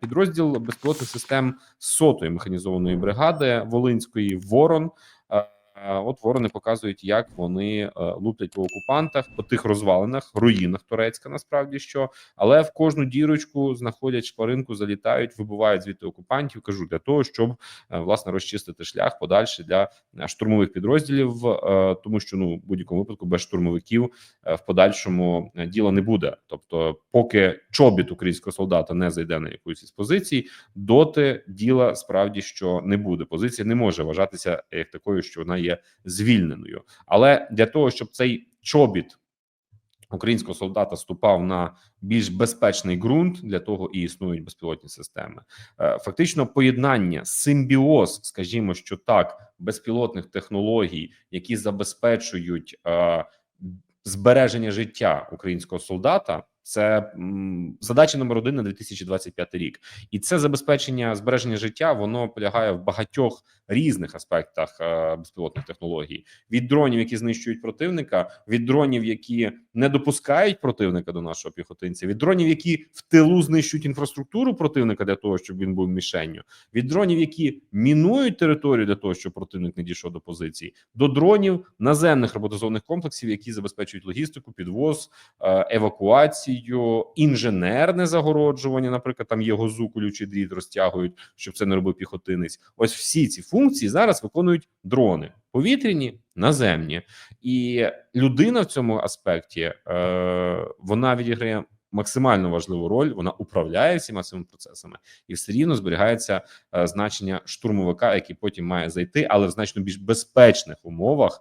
підрозділ безпілотних систем сотої механізованої бригади Волинської Ворон. Е, От ворони показують, як вони е, луплять по окупантах, по тих розвалинах, руїнах Турецька, насправді що, але в кожну дірочку знаходять шпаринку, залітають, вибивають звідти окупантів. Кажу для того, щоб е, власне розчистити шлях подальший для штурмових підрозділів, тому що ну в будь-якому випадку без штурмовиків в подальшому діла не буде. Тобто, поки чобіт українського солдата не зайде на якусь із позицій, доти діла справді що не буде. Позиція не може вважатися як такою, що вона є звільненою. Але для того, щоб цей чобіт українського солдата ступав на більш безпечний ґрунт, для того і існують безпілотні системи. Е, Фактично, поєднання, симбіоз, скажімо, що так, безпілотних технологій, які забезпечують е, збереження життя українського солдата. Це задача номер один на 2025 рік, і це забезпечення збереження життя. Воно полягає в багатьох різних аспектах е, безпілотних технологій: від дронів, які знищують противника, від дронів, які не допускають противника до нашого піхотинця, від дронів, які в тилу знищують інфраструктуру противника для того, щоб він був мішенню, від дронів, які мінують територію для того, щоб противник не дійшов до позиції, до дронів наземних роботизованих комплексів, які забезпечують логістику, підвоз, е, евакуацію, інженерне загороджування. Наприклад, там є гозу, колючий дріт розтягують, щоб це не робив піхотинець. Ось всі ці функції зараз виконують дрони повітряні, наземні, і людина в цьому аспекті е, вона відіграє. Максимально важливу роль вона управляє всіма цими процесами, і все рівно зберігається е, значення штурмовика, який потім має зайти, але в значно більш безпечних умовах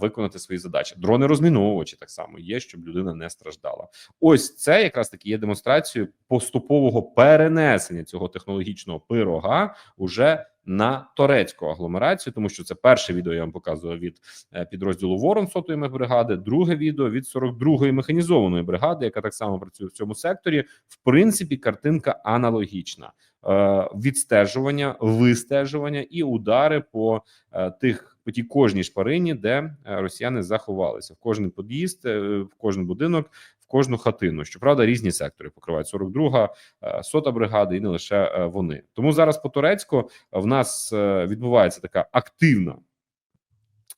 виконати свої задачі. Дрони розміновувачі так само є, щоб людина не страждала. Ось це якраз таки є демонстрацією поступового перенесення цього технологічного пирога уже на турецьку агломерацію, тому що це перше відео я вам показував від е, підрозділу Ворон сотої мехбригади, друге відео від 42-ї механізованої бригади, яка так само працює в цьому секторі. В принципі, картинка аналогічна: Е, відстежування, вистежування і удари по е, тих по тій кожній шпарині, де е, росіяни заховалися в кожен під'їзд, е, в кожен будинок. в Кожну хатину, щоправда, різні сектори покривають 42-га, е, сота бригада, і не лише е, вони. Тому зараз по турецьку в нас е, відбувається така активна е,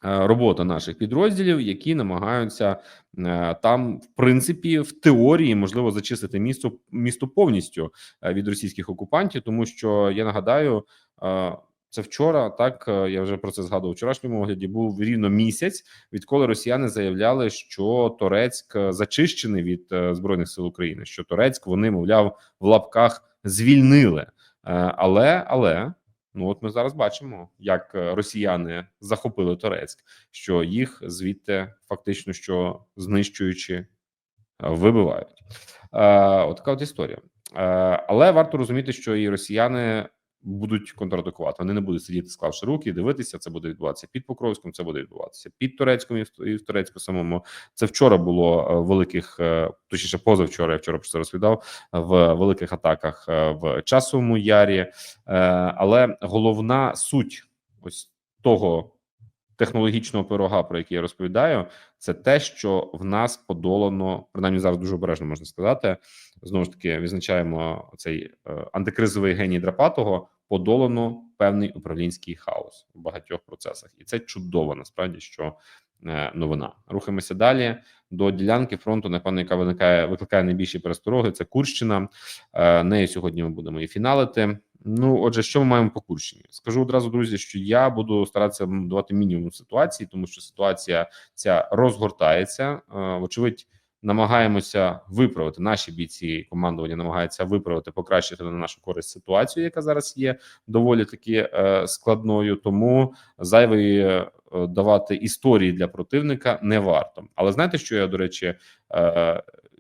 робота наших підрозділів, які намагаються е, там, в принципі, в теорії можливо зачистити місто місто повністю е, від російських окупантів, тому що я нагадаю. е, Це вчора, так е, я вже про це згадував вчорашньому огляді. Був рівно місяць, відколи росіяни заявляли, що Торецьк е, зачищений від е, збройних сил України. Що Торецьк вони, мовляв, в лапках звільнили. Е, Але але ну от ми зараз бачимо, як е, росіяни захопили Торецьк, що їх звідти фактично що знищуючи е, вибивають. Е, От така от історія. Е, Але варто розуміти, що і росіяни будуть контратакувати. Вони не будуть сидіти, склавши руки, дивитися. Це буде відбуватися під Покровськом. Це буде відбуватися під Турецьком і в, Турецьку самому. Це вчора було е, великих, е, точніше, позавчора. Я вчора про це розповідав в великих атаках е, в часовому ярі. Але головна суть ось того технологічного пирога, про який я розповідаю, це те, що в нас подолано принаймні зараз дуже обережно можна сказати. Знову ж таки, відзначаємо цей е, антикризовий геній Драпатого. Подолано певний управлінський хаос в багатьох процесах, і це чудово. Насправді, що е, новина. Рухаємося далі до ділянки фронту, напевно, яка виникає викликає найбільші перестороги. Це Курщина. Е, нею сьогодні ми будемо і фіналити. Ну, отже, що ми маємо по Курщині? Скажу одразу, друзі, що я буду старатися давати мінімум ситуації, тому що ситуація ця розгортається. Е, Вочевидь, намагаємося виправити наші бійці. Командування намагається виправити, покращити на нашу користь ситуацію, яка зараз є доволі таки е, складною. Тому зайвої е, давати історії для противника не варто. Але знаєте, що я до речі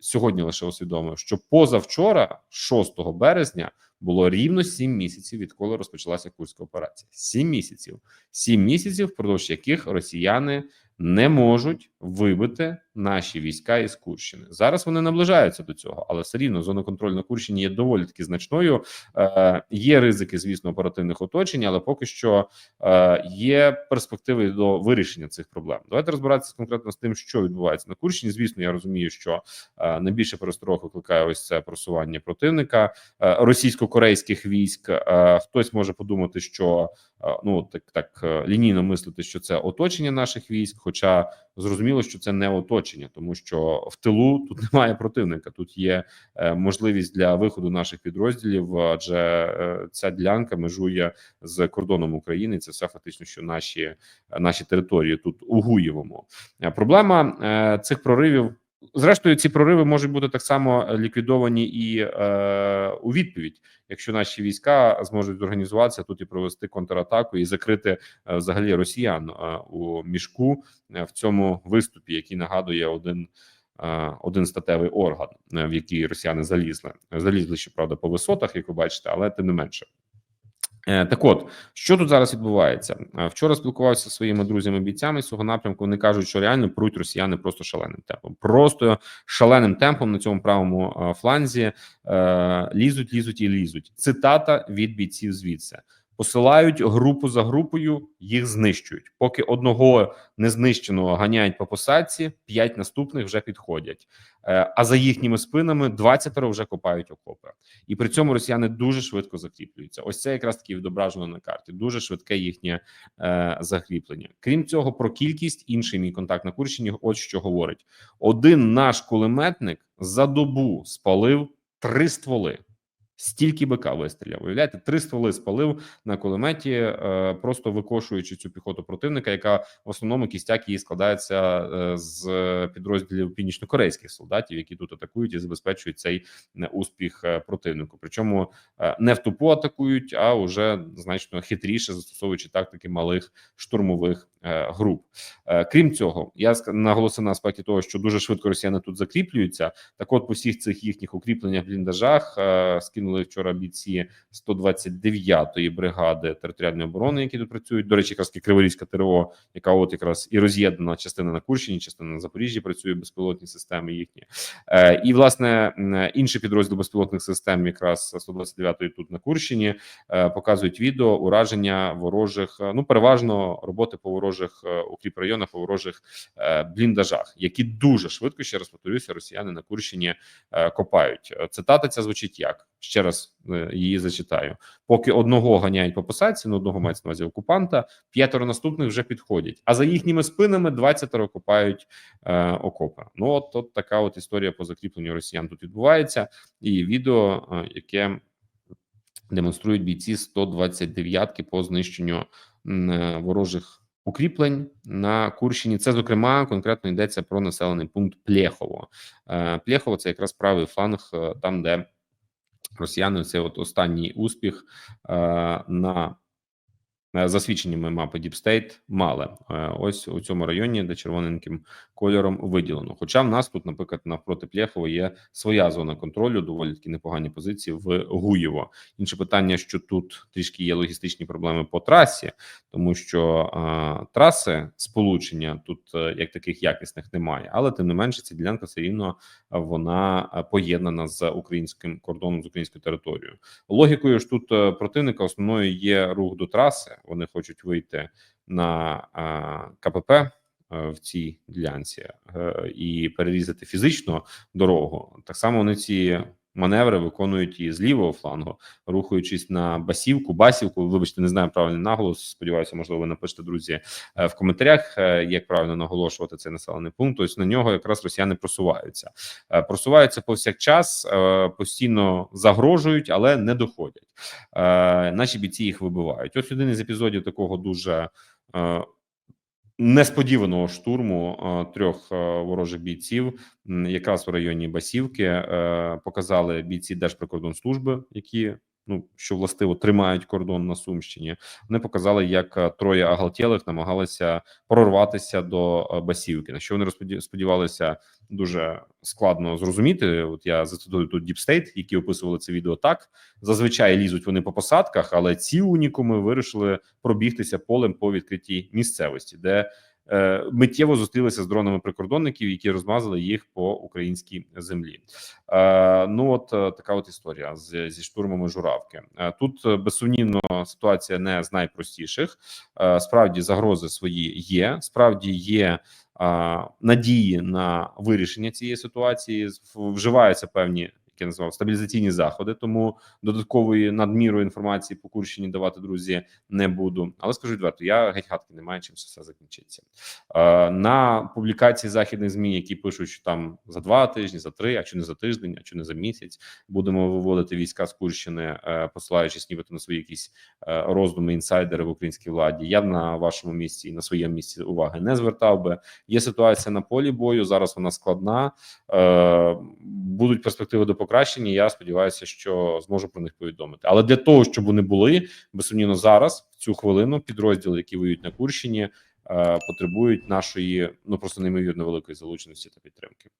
сьогодні лише усвідомив, що позавчора, 6 березня, було рівно 7 місяців, відколи розпочалася курська операція. 7 місяців, 7 місяців, впродовж яких росіяни не можуть вибити наші війська із Курщини. Зараз вони наближаються до цього, але все рівно зона контролю на Курщині є доволі таки значною. Е, Є ризики, звісно, оперативних оточень, але поки що е, є перспективи до вирішення цих проблем. Давайте розбиратися конкретно з тим, що відбувається на Курщині. Звісно, я розумію, що е, найбільше пересторог викликає ось це просування противника е, російсько-корейських військ. Е, хтось може подумати, що е, ну так так е, лінійно мислити, що це оточення наших військ, хоча зрозуміло, що це не оточення, тому що в тилу тут немає противника. Тут є е, можливість для виходу наших підрозділів, адже е, ця ділянка межує з кордоном України. Це все фактично, що наші наші території тут у Гуєвому. Е, Проблема цих проривів. Зрештою, ці прориви можуть бути так само ліквідовані і е, у відповідь, якщо наші війська зможуть зорганізуватися тут і провести контратаку і закрити е, взагалі росіян е, у мішку е, в цьому виступі, який нагадує один. е, Один статевий орган, е, в який росіяни залізли, залізли щоправда по висотах, як ви бачите, але тим не менше. Е, Так, от що тут зараз відбувається? Е, Вчора спілкувався зі своїми друзями бійцями з цього напрямку. Вони кажуть, що реально пруть росіяни просто шаленим темпом, просто шаленим темпом на цьому правому е, фланзі лізуть, лізуть і лізуть. Цитата від бійців звідси. Посилають групу за групою, їх знищують. Поки одного незнищеного ганяють по посадці, п'ять наступних вже підходять. Е, А за їхніми спинами 20 вже копають окопи, і при цьому росіяни дуже швидко закріплюються. Ось це якраз таки відображено на карті. Дуже швидке їхнє е, закріплення. Крім цього, про кількість інший мій контакт на Курщині. От що говорить: один наш кулеметник за добу спалив три стволи. Стільки БК вистріляв. Уявляєте, три стволи спалив на кулеметі, е, просто викошуючи цю піхоту противника, яка в основному кістяк її складається е, з підрозділів північно-корейських солдатів, які тут атакують і забезпечують цей е, успіх противнику. Причому не в тупу атакують, а вже значно хитріше застосовуючи тактики малих штурмових груп. Крім цього, я наголосив на аспекті того, що дуже швидко росіяни тут закріплюються. Так, от по всіх цих їхніх укріпленнях бліндажах скинули вчора бійці 129-ї бригади територіальної оборони, які тут працюють. До речі, якраз Криворізька ТРО, яка от якраз і роз'єднана частина на Курщині, частина на Запоріжжі працює безпілотні системи їхні. Е, і власне м, інший підрозділ безпілотних систем, якраз 129-ї тут на Курщині, е, показують відео ураження ворожих. е, Ну переважно роботи по ворожих е, укріп районах, по ворожих е, бліндажах, які дуже швидко ще раз повторюся, росіяни на Курщині е, копають. Цитата ця звучить як ще раз е, її зачитаю. Поки одного ганяють по посадці, ну одного мається на увазі окупанта, п'ятеро наступних вже підходять. А за їхніми спинами 20 копають е, окопи. Ну от, от така от історія по закріпленню росіян тут відбувається, і відео, е, яке демонструють бійці 129-ки по знищенню е, ворожих укріплень на Курщині. Це зокрема конкретно йдеться про населений пункт Плєхово. Плєхово це якраз правий фланг, там де росіяни це от останній успіх е, на за свідченнями мапи Deep State мали Е, ось у цьому районі, де червоненьким кольором виділено. Хоча в нас тут, наприклад, навпроти Плєхова є своя зона контролю, доволі таки непогані позиції в Гуєво. Інше питання, що тут трішки є логістичні проблеми по трасі, тому що е, траси сполучення тут е, як таких якісних немає, але тим не менше, ця ділянка все рівно е, вона е, поєднана з українським кордоном з українською територією. Логікою ж тут е, противника основною є рух до траси. Вони хочуть вийти на КПП е, в цій ділянці е, і перерізати фізично дорогу. Так само вони ці маневри виконують і з лівого флангу, рухаючись на басівку, басівку. Вибачте, не знаю правильний наголос. Сподіваюся, можливо, ви напишете друзі е, в коментарях, е, як правильно наголошувати цей населений пункт. Ось на нього якраз росіяни просуваються, Е, просуваються повсякчас, постійно загрожують, але не доходять. Наші бійці їх вибивають. Ось один із епізодів такого дуже. Несподіваного штурму е, трьох е, ворожих бійців, якраз в районі Басівки, е, показали бійці Держприкордонслужби, які ну що властиво тримають кордон на Сумщині. Вони показали, як е, троє оголтєлих намагалися прорватися до е, Басівки. На що вони сподівалися дуже складно зрозуміти. От я зацитую тут State, які описували це відео так. Зазвичай лізуть вони по посадках, але ці унікуми вирішили пробігтися полем по відкритій місцевості, де миттєво зустрілися з дронами прикордонників, які розмазали їх по українській землі. Е, ну от е, така от історія з зі штурмами журавки. Е, Тут е, безсумнівно ситуація не з найпростіших. Е, Справді загрози свої є. Справді є надії на вирішення цієї ситуації. Вживаються певні я назвав стабілізаційні заходи. Тому додаткової надміру інформації по Курщині давати друзі не буду. Але скажу відверто, я геть гадки не маю чим це все закінчиться. Е, на публікації західних змі, які пишуть, що там за два тижні, за три, а чи не за тиждень, а чи не за місяць, будемо виводити війська з Курщини, е, посилаючись нібито на свої якісь е, роздуми інсайдери в українській владі. Я на вашому місці і на своєму місці уваги не звертав би. Є ситуація на полі бою. Зараз вона складна. Будуть перспективи до покращення. Я сподіваюся, що зможу про них повідомити. Але для того, щоб вони були безсумнівно зараз, в цю хвилину, підрозділи, які воюють на Курщині, е, потребують нашої ну просто неймовірно великої залученості та підтримки.